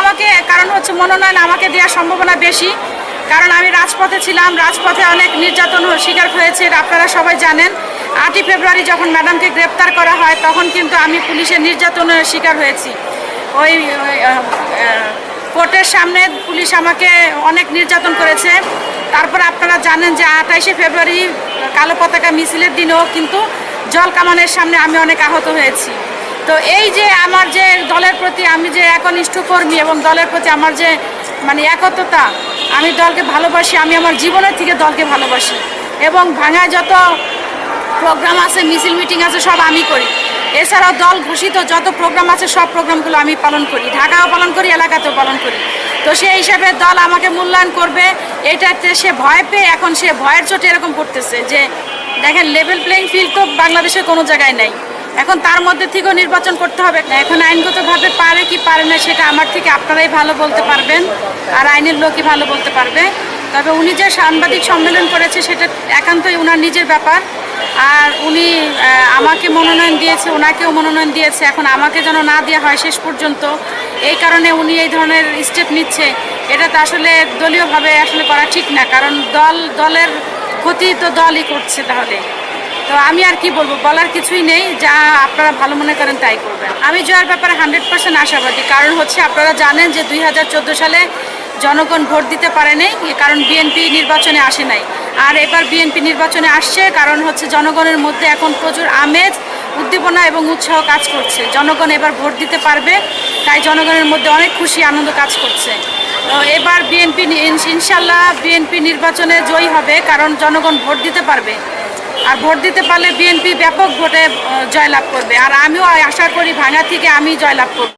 আমাকে, কারণ হচ্ছে মনোনয়ন আমাকে দেওয়ার সম্ভাবনা বেশি। কারণ আমি রাজপথে ছিলাম, রাজপথে অনেক নির্যাতন শিকার হয়েছে আপনারা সবাই জানেন। আটই ফেব্রুয়ারি যখন ম্যাডামকে গ্রেপ্তার করা হয়, তখন কিন্তু আমি পুলিশের নির্যাতনের শিকার হয়েছি। ওই কোর্টের সামনে পুলিশ আমাকে অনেক নির্যাতন করেছে। তারপর আপনারা জানেন যে আঠাইশে ফেব্রুয়ারি কালো পতাকা মিছিলের দিনেও কিন্তু জল কামানের সামনে আমি অনেক আহত হয়েছি। তো এই যে আমার যে দলের প্রতি আমি যে একনিষ্ঠ কর্মী এবং দলের প্রতি আমার যে মানে একত্রতা, আমি দলকে ভালোবাসি, আমি আমার জীবনের থেকে দলকে ভালোবাসি। এবং ভাঙায় যত প্রোগ্রাম আছে, মিছিল, মিটিং আছে, সব আমি করি। এছাড়াও দল ঘোষিত যত প্রোগ্রাম আছে, সব প্রোগ্রামগুলো আমি পালন করি। ঢাকাও পালন করি, এলাকাতেও পালন করি। তো সেই হিসাবে দল আমাকে মূল্যায়ন করবে। এটাতে সে ভয় পেয়ে এখন সে ভয়ের চোটে এরকম করতেছে যে, দেখেন লেভেল প্লেইং ফিল্ড তো বাংলাদেশে কোনো জায়গায় নেই। এখন তার মধ্যে থেকেও নির্বাচন করতে হবে। এখন আইনগতভাবে পারে কি পারে না সেটা আমার থেকে আপনারাই ভালো বলতে পারবেন আর আইনের লোকই ভালো বলতে পারবে। তবে উনি যে সাংবাদিক সম্মেলন করেছে সেটা একান্তই ওনার নিজের ব্যাপার। আর উনি আমাকে মনোনয়ন দিয়েছে, ওনাকেও মনোনয়ন দিয়েছে। এখন আমাকে যেন না দেওয়া হয় শেষ পর্যন্ত, এই কারণে উনি এই ধরনের স্টেপ নিচ্ছে। এটা তো আসলে দলীয়ভাবে আসলে করা ঠিক না, কারণ দল, দলের ক্ষতি তো দলই করছে তাহলে। তো আমি আর কি বলব, বলার কিছুই নেই, যা আপনারা ভালো মনে করেন তাই করবেন। আমি জয়ের ব্যাপারে হান্ড্রেড পার্সেন্ট আশাবাদী, কারণ হচ্ছে আপনারা জানেন যে দুই হাজার চোদ্দ সালে জনগণ ভোট দিতে পারে নাই, কারণ বিএনপি নির্বাচনে আসে নাই। আর এবার বিএনপি নির্বাচনে আসছে, কারণ হচ্ছে জনগণের মধ্যে এখন প্রচুর আমেজ, উদ্দীপনা এবং উৎসাহ কাজ করছে। জনগণ এবার ভোট দিতে পারবে, তাই জনগণের মধ্যে অনেক খুশি, আনন্দ কাজ করছে। এবার বিএনপি ইনশাল্লাহ বিএনপি নির্বাচনে জয়ী হবে, কারণ জনগণ ভোট দিতে পারবে। আর ভোট দিতে পারলে বিএনপি ব্যাপক ভোটে জয়লাভ করবে। আর আমিও আশা করি ভাঙা থেকে আমি জয়লাভ করব।